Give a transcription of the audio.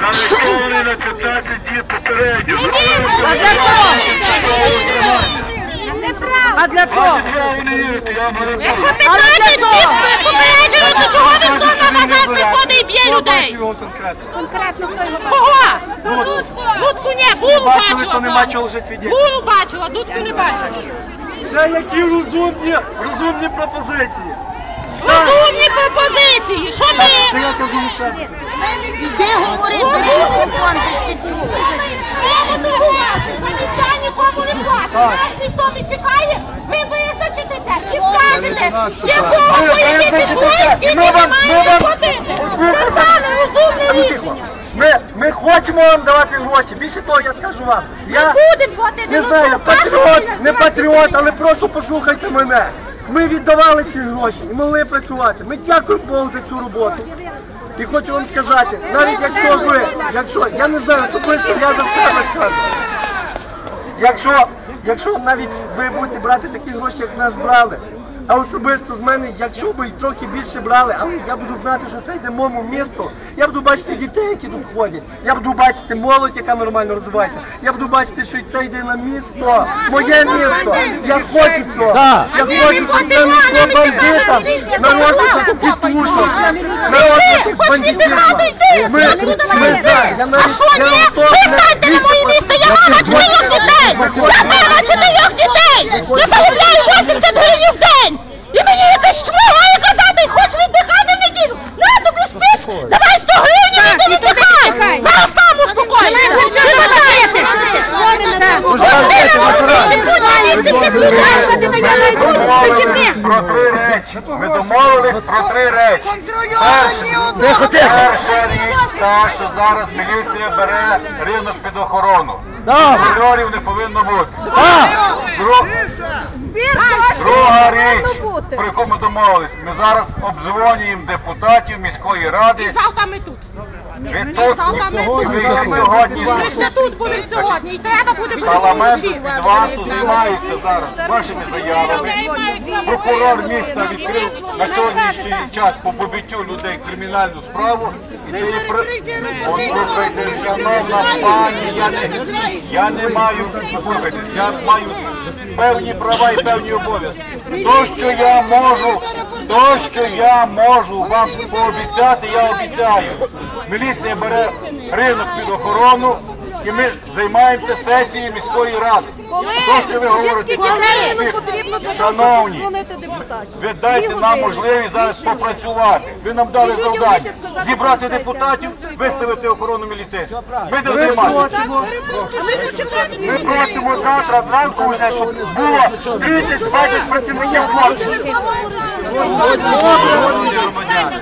Зареєстрований на 15 днів попередньо. А для чого? А для чого? Якщо 15 чого? днів попереджено, то чого він знову назад виходить і б'є людей? Конкретно хто його Кого? Дудку не, Булу бачила. то. Булу бачила, Дудку не бачила. Ще які розумні, розумні пропозиції. Розумні пропозиції. Що ми? я кажу від себе. Іди говори, бери мікрофон, щоб всі чули. За місця нікому не платить. Нас ніхто не чекає. Ви визначитеся і скажете, з якого і ми ви маєте платити. Це саме розумне рішення. Ми, ми хочемо вам давати гроші. Більше того, я скажу вам. Я Будемо платити. не знаю, патріот, не патріот, але прошу послухайте мене. Ми віддавали ці гроші і могли працювати. Ми дякуємо Богу за цю роботу. І хочу вам сказати, навіть якщо ви, якщо, я не знаю, особисто я за себе скажу. Якщо, якщо навіть ви будете брати такі гроші, як з нас брали, а особисто з мене, якщо ви трохи більше брали, але я буду знати, що це йде моєму місту, я буду бачити дітей, які тут ходять, я буду бачити молодь, яка нормально розвивається, я буду бачити, що це йде на місто, моє місто. Я хочу цього. Я хочу, щоб це не йшло бандитам. На розвиток тітушок, на розвиток бандитизму. йти, Ми, ми за. Я А що ні? Ви станьте на моє місце, я мама чотирьох дітей! Я мама речі. Ми домовились про три речі. Перше, перша річ та, що зараз міліція бере ринок під охорону. Контролерів не повинно бути. Друг- Друга річ, про яку ми домовились, ми зараз обдзвонюємо депутатів міської ради. Завтра ми тут. Ви тут і ви ще сьогодні. Ми ще тут будемо сьогодні. І треба буде Парламент від вас займається зараз вашими заявами. Прокурор міста відкрив на сьогоднішній час по побиттю людей кримінальну справу. І це є при... Послухайте, шановна пані, я не, я не маю, послухайте, я маю певні права і певні обов'язки. То, що я можу, то, що я можу вам пообіцяти, я обіцяю. Міліція бере ринок під охорону. І ми займаємося сесією міської ради. То, що ви говорите, шановні, ви дайте нам можливість зараз попрацювати. Ви нам дали завдання зібрати депутатів, виставити охорону міліцейську. Ми будемо займатися. Ми просимо завтра зранку вже, щоб було 30-20 працівників хлопців. Сьогодні громадяни.